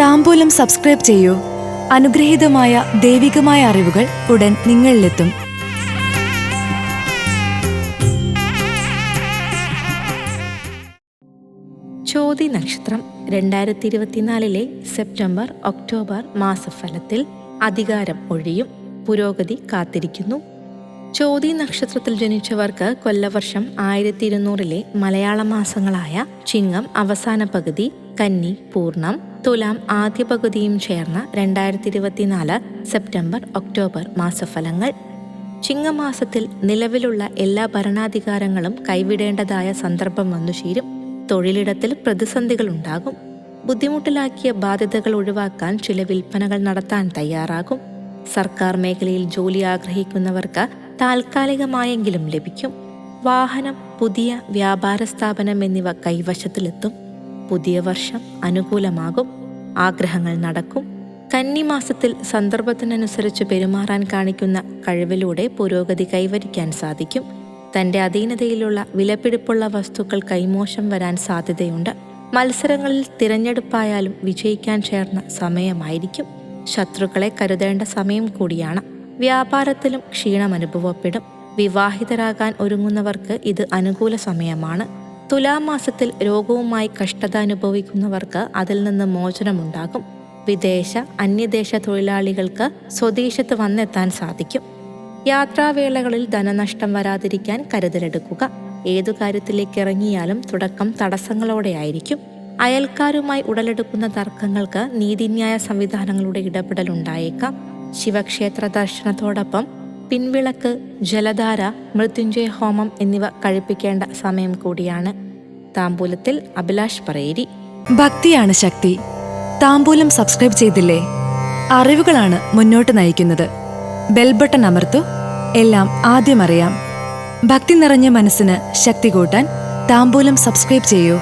താമ്പൂലം subscribe ചെയ്യൂ. അനുഗ്രഹീതമായ ദൈവികമായ അറിവുകൾ ഉടൻ നിങ്ങളിലെത്തും. ചോതി നക്ഷത്രം രണ്ടായിരത്തി ഇരുപത്തിനാലിലെ സെപ്റ്റംബർ ഒക്ടോബർ മാസഫലത്തിൽ അധികാരം ഒഴിയും. പുരോഗതി കാത്തിരിക്കുന്നു. ചോതി നക്ഷത്രത്തിൽ ജനിച്ചവർക്ക് കൊല്ലവർഷം ആയിരത്തി ഇരുന്നൂറിലെ മലയാള മാസങ്ങളായ ചിങ്ങം അവസാന പകുതി കന്നി പൂർണം തുലാം ആദ്യ പകുതിയും ചേർന്ന രണ്ടായിരത്തി ഇരുപത്തിനാല് സെപ്റ്റംബർ ഒക്ടോബർ മാസഫലങ്ങൾ. ചിങ്ങമാസത്തിൽ നിലവിലുള്ള എല്ലാ ഭരണാധികാരങ്ങളും കൈവിടേണ്ടതായ സന്ദർഭം വന്നു ചേരും. തൊഴിലിടത്തിൽ പ്രതിസന്ധികൾ ഉണ്ടാകും. ബുദ്ധിമുട്ടിലാക്കിയ ബാധ്യതകൾ ഒഴിവാക്കാൻ ചില വിൽപ്പനകൾ നടത്താൻ തയ്യാറാകും. സർക്കാർ മേഖലയിൽ ജോലി ആഗ്രഹിക്കുന്നവർക്ക് താൽക്കാലികമായെങ്കിലും ലഭിക്കും. വാഹനം പുതിയ വ്യാപാര സ്ഥാപനം എന്നിവ കൈവശത്തിലെത്തും. പുതിയ വർഷം അനുകൂലമാകും. ആഗ്രഹങ്ങൾ നടക്കും. കന്നിമാസത്തിൽ സന്ദർഭത്തിനനുസരിച്ച് പെരുമാറാൻ കാണിക്കുന്ന കഴിവിലൂടെ പുരോഗതി കൈവരിക്കാൻ സാധിക്കും. തന്റെ അധീനതയിലുള്ള വിലപിടിപ്പുള്ള വസ്തുക്കൾ കൈമോശം വരാൻ സാധ്യതയുണ്ട്. മത്സരങ്ങളിൽ തിരഞ്ഞെടുപ്പായാലും വിജയിക്കാൻ ചേർന്ന സമയമായിരിക്കും. ശത്രുക്കളെ കരുതേണ്ട സമയം കൂടിയാണ്. വ്യാപാരത്തിലും ക്ഷീണം അനുഭവപ്പെടും. വിവാഹിതരാകാൻ ഒരുങ്ങുന്നവർക്ക് ഇത് അനുകൂല സമയമാണ്. തുലാമാസത്തിൽ രോഗവുമായി കഷ്ടത അനുഭവിക്കുന്നവർക്ക് അതിൽ നിന്ന് മോചനമുണ്ടാകും. വിദേശ അന്യദേശ തൊഴിലാളികൾക്ക് സ്വദേശത്ത് വന്നെത്താൻ സാധിക്കും. യാത്രാവേളകളിൽ ധനനഷ്ടം വരാതിരിക്കാൻ കരുതലെടുക്കുക. ഏതു കാര്യത്തിലേക്ക് ഇറങ്ങിയാലും തുടക്കം തടസ്സങ്ങളോടെയായിരിക്കും അയൽക്കാരുമായി ഉടലെടുക്കുന്ന തർക്കങ്ങൾക്ക് നീതിന്യായ സംവിധാനങ്ങളുടെ ഇടപെടലുണ്ടായേക്കാം. ശിവക്ഷേത്ര ദർശനത്തോടൊപ്പം പിൻവിളക്ക് ജലധാര മൃത്യുഞ്ജയ ഹോമം എന്നിവ കഴിപ്പിക്കേണ്ട സമയം കൂടിയാണ്. താമ്പൂലത്തിൽ അഭിലാഷ് പറയേരി. ഭക്തിയാണ് ശക്തി. താമ്പൂലം സബ്സ്ക്രൈബ് ചെയ്തില്ലേ? അറിവുകളാണ് മുന്നോട്ട് നയിക്കുന്നത്. ബെൽബട്ടൺ അമർത്തു. എല്ലാം ആദ്യം അറിയാം. ഭക്തി നിറഞ്ഞ മനസ്സിന് ശക്തി കൂട്ടാൻ താമ്പൂലം സബ്സ്ക്രൈബ് ചെയ്യൂ.